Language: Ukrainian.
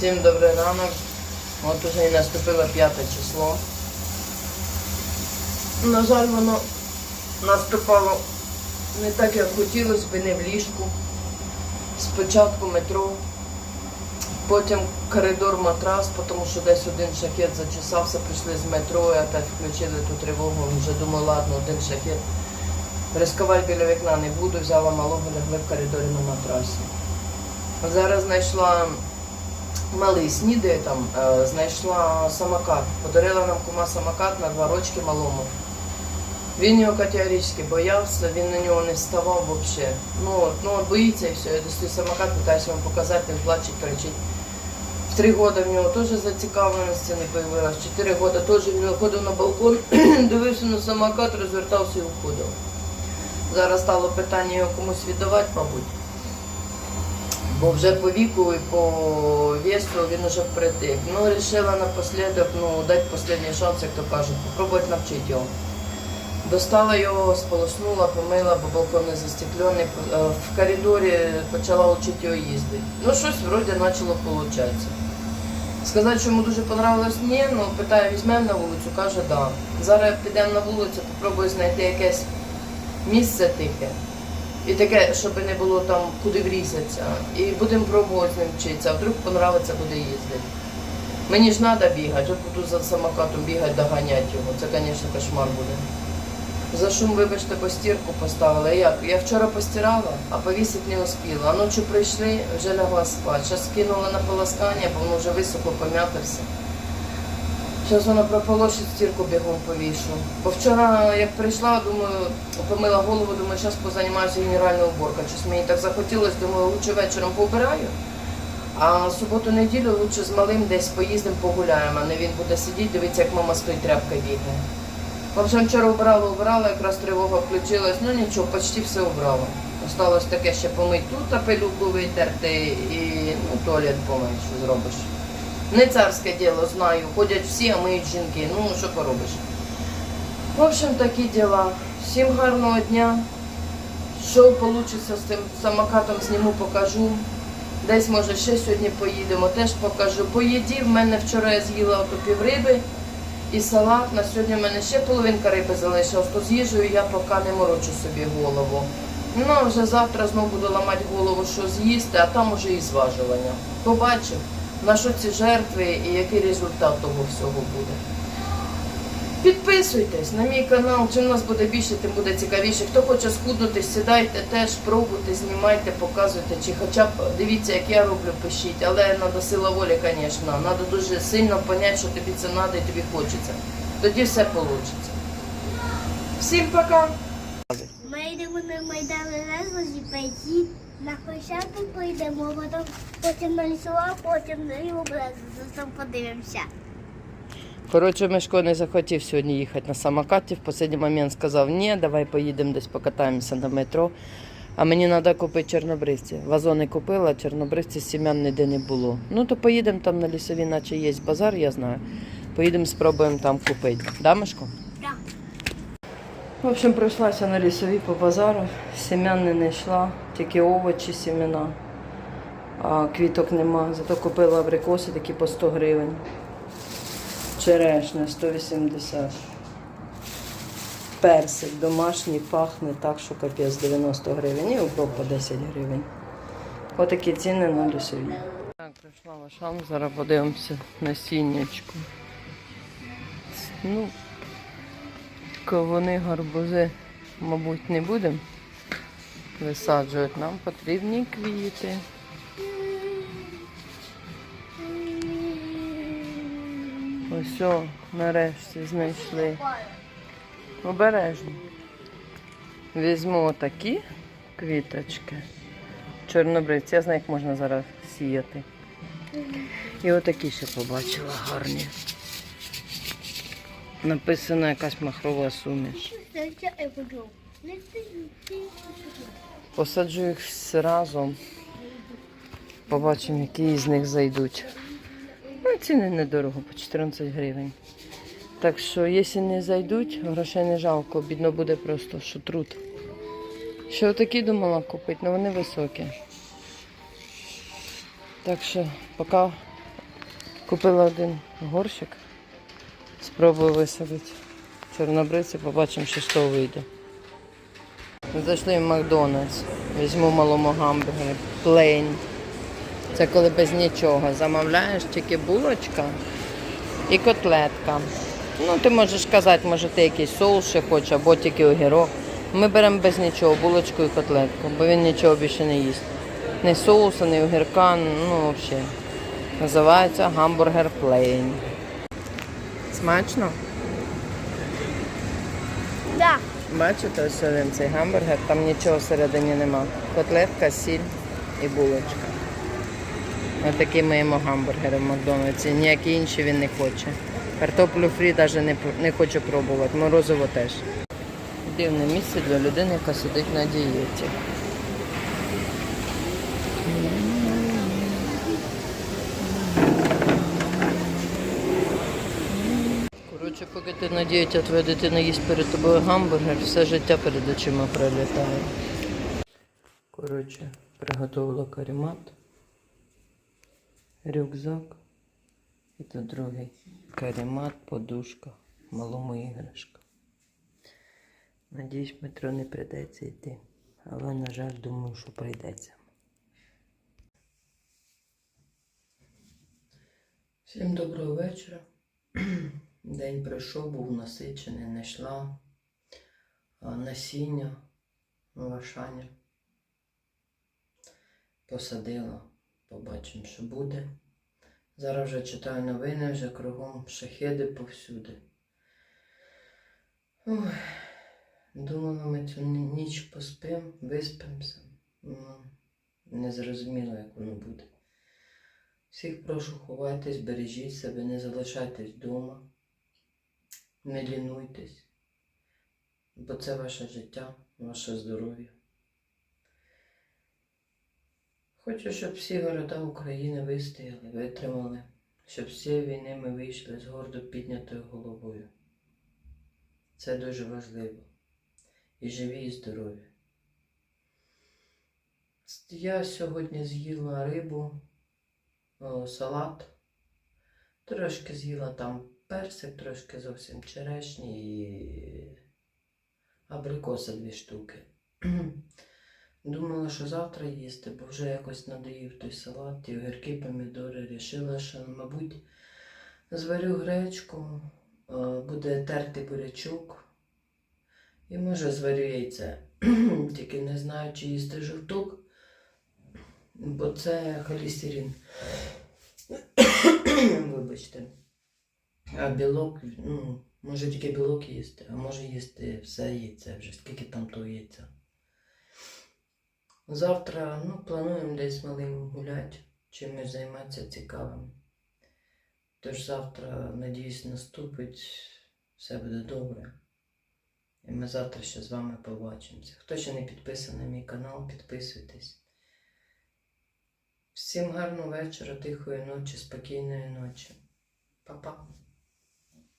Всім добрий ранок. От уже і наступило п'яте число. На жаль, воно наступало не так, як хотілося би, не в ліжку. Спочатку метро, потім коридор матрас, тому що десь один шахет зачесався, прийшли з метро і опять включили ту тривогу. Вже думаю, ладно, один шахет. Рисковати біля вікна не буду, взяла малого, лягли в коридорі на матрасі. Зараз знайшла малий снідає там, е, знайшла самокат. Подарила нам кума самокат на два рочки малому. Він його категорично боявся, він на нього не ставав взагалі. Ну, ну, боїться і все. Я достаю самокат, питаюся вам показати, він плаче, кричить. В три роки в нього теж зацікавленості не появилась. В чотири роки теж він виходив на балкон, дивився на самокат, розвертався і уходив. Зараз стало питання його комусь віддавати, мабуть. Бо вже по віку і по весу він уже впритик. Ну, вирішила напослідок, ну, дати останній шанс, як то кажуть, попробувати навчити його. Достала його, сполоснула, помила, бо балкон не застеклений. Е, В коридорі почала вчити його їздити. Ну, щось вроді почало получатися. Сказати, що йому дуже понравилось, ні, ну питаю, візьмемо на вулицю, каже, да. Зараз підемо на вулицю, попробую знайти якесь місце тихе. І таке, щоб не було там куди врізатися. І будемо пробувати з ним вчитися, а вдруг понравиться, буде їздити. Мені ж треба бігати, от буду за самокатом бігати, доганяти його. Це, звісно, кошмар буде. За шум, вибачте, бо стірку поставила. Як? Я вчора постирала, а повісити не успіла. А ночі прийшли, вже лягла спати. Зараз скинула на полоскання, бо воно вже висохло, пом'ятився. Зараз вона прополошить стірку бігом повішу. Бо вчора, як прийшла, думаю, помила голову, думаю, зараз позаймаюся генеральною уборкою. Щось мені так захотілося, думаю, лучше вечором поубираю. А суботу-неділю лучше з малим десь поїздимо, погуляємо, а не він буде сидіти, дивитися, як мама з тої тряпки бігає. В общем, вчора убрала, убрала, якраз тривога включилась, ну нічого, почти все убрала. Осталось таке ще помити тут, а пилюку витерти і ну, туалет помити, що зробиш. Не царське діло, знаю. Ходять всі, а миють жінки. Ну, що поробиш. В общем, такі діла. Всім гарного дня. Що вийде з цим самокатом, зніму, покажу. Десь, може, ще сьогодні поїдемо, теж покажу. По їді в мене вчора я з'їла ото півриби і салат. На сьогодні в мене ще половинка риби залишилась, то з я поки не морочу собі голову. Ну, а вже завтра знову буду ламати голову, що з'їсти, а там уже і зважування. Побачив, на що ці жертви і який результат того всього буде. Підписуйтесь на мій канал. Чим нас буде більше, тим буде цікавіше. Хто хоче схуднути, сідайте теж, пробуйте, знімайте, показуйте, чи хоча б дивіться, як я роблю, пишіть. Але треба сила волі, звісно. Треба дуже сильно зрозуміти, що тобі це треба і тобі хочеться. Тоді все вийде. Всім пока! Ми йдемо на Майдан Незалежності, пойти на Хрещатик поїдемо, потім, потім на лісова, потім на там подивимося. Коротше, Мишко не захотів сьогодні їхати на самокаті. В останній момент сказав, ні, давай поїдемо десь покатаємося на метро. А мені треба купити чорнобривці. Вазони купила, чорнобривці сім'ян ніде не було. Ну то поїдемо там на лісові, наче є базар, я знаю. Поїдемо, спробуємо там купити. Да, Мишко? Так. В общем, пройшлася на лісові по базару. Сім'ян не знайшла, тільки овочі, сімена. А квіток нема. Зато купила абрикоси такі по 100 гривень. Черешня 180. Персик домашній пахне так, що капець 90 гривень. І укроп по 10 гривень. Отакі ціни на лісові. Так, прийшла в зараз подивимося на сіннячку. Ну, Кавуни, гарбузи, мабуть, не будемо висаджувати. Нам потрібні квіти. Ось, нарешті знайшли. Обережно. Візьму отакі квіточки. Чорнобривці. Я знаю, як можна зараз сіяти. І отакі ще побачила гарні. Написано якась махрова суміш. Посаджу їх всі разом. Побачимо, які з них зайдуть. Ну, ціни недорого, по 14 гривень. Так що, якщо не зайдуть, грошей не жалко, бідно буде просто, що труд. Ще отакі думала купити, але вони високі. Так що, поки Купила один горщик. Спробую висадити. Чорнобривці, побачимо, що з того вийде. Зайшли в Макдональдс. Візьму малому гамбургер. Плейн. Це коли без нічого. Замовляєш тільки булочка і котлетка. Ну, ти можеш казати, може ти якийсь соус ще хочеш, або тільки огірок. Ми беремо без нічого, булочку і котлетку, бо він нічого більше не їсть. Ні соуса, ні огірка, ну взагалі. Називається гамбургер плейн. Смачно? Да. Бачите, ось один цей гамбургер, там нічого всередині нема. Котлетка, сіль і булочка. Ось такі ми їмо гамбургери в Макдональдсі. Ніякі інші він не хоче. Картоплю фрі навіть не, не хоче пробувати. Морозиво теж. Дивне місце для людини, яка сидить на дієті. Коротше, поки ти на а твоя дитина їсть перед тобою гамбургер, все життя перед очима пролітає. Коротше, приготувала карімат, рюкзак. І тут другий карімат, подушка, малому іграшка. Надіюсь, метро не прийдеться йти. Але, на жаль, думаю, що прийдеться. Всім доброго вечора. День пройшов, був насичений, знайшла а, насіння лошаня. Посадила, побачимо, що буде. Зараз вже читаю новини, вже кругом шахеди повсюди. Думала, ми цю ніч поспим, виспимося. Ну, не зрозуміло, як воно буде. Всіх прошу ховайтесь, бережіть себе, не залишайтесь вдома. Не лінуйтесь, бо це ваше життя, ваше здоров'я. Хочу, щоб всі города України вистояли, витримали, щоб цієї війни ми вийшли з гордо піднятою головою. Це дуже важливо. І живі, і здорові. Я сьогодні з'їла рибу, салат. Трошки з'їла там персик, трошки зовсім черешні і абрикоса дві штуки. Думала, що завтра їсти, бо вже якось надоїв той салат, і огірки, помідори. Рішила, що, мабуть, зварю гречку, буде терти бурячок. І може зварю яйце. Тільки не знаю, чи їсти жовток, бо це холестерин. Вибачте. А білок, ну, може тільки білок їсти, а може їсти все яйце вже, скільки там того яйця. Завтра, ну, плануємо десь малим гуляти, чимось займатися цікавим. Тож завтра, надіюсь, наступить, все буде добре. І ми завтра ще з вами побачимося. Хто ще не підписаний на мій канал, підписуйтесь. Всім гарного вечора, тихої ночі, спокійної ночі. Па-па.